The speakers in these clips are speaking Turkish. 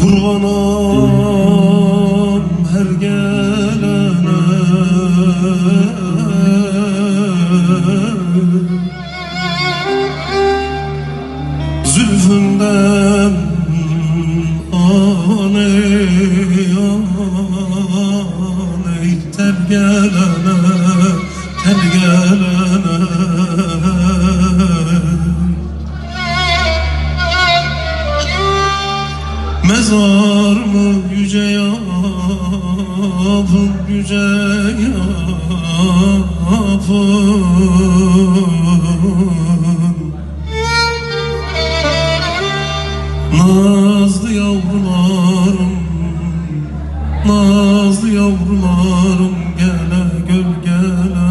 Kurbanım her gelene. Zülfünden aney aney Tel gelene tel gelene Mezar mı yüce yapın yüce yapın Nazlı yavrularım Nazlı yavrularım gele gölgele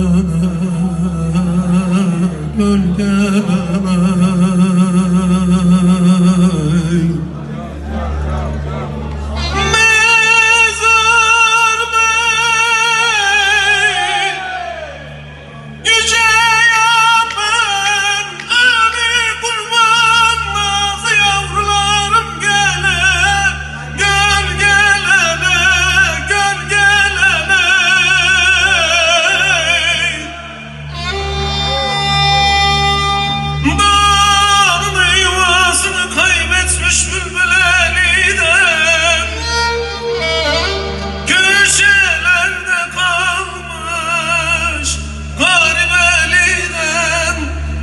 gölgeleme, gölgeleme.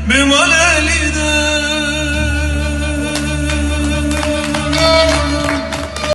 Memal eliden